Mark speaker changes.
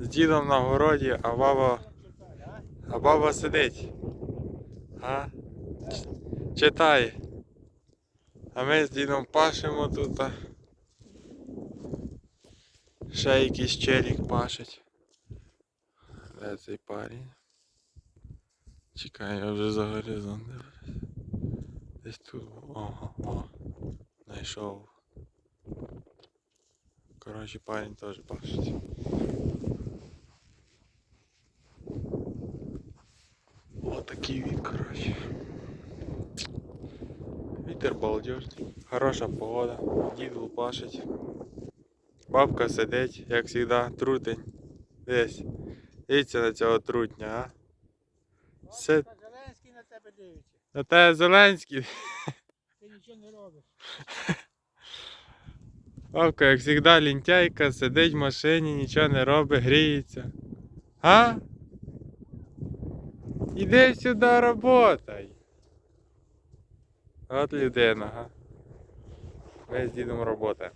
Speaker 1: З дідом на городі, а баба,
Speaker 2: а?
Speaker 1: баба сидить. А? Читає. А ми з дідом пашемо тут. а. Ще якийсь челік пашить. Де цей парень? Чекай, я вже за горизонт. Десь тут. Ого, о. Знайшов. Коротше, парень теж пашить. Отакий від, коротше. Вітер балдежний. Хороша погода. Дід лупашить. Бабка сидить, як завжди, трутень. Десь. Дивіться на цього трутня, а?
Speaker 2: Бабка Зеленський на тебе дивиться.
Speaker 1: На те Зеленський.
Speaker 2: Ти нічого не робиш.
Speaker 1: Бабка, як завжди, лінтяйка, сидить в машині, нічого не робить, гріється. А? Іди сюди роботай. От людина, га. Ми з дідом робота.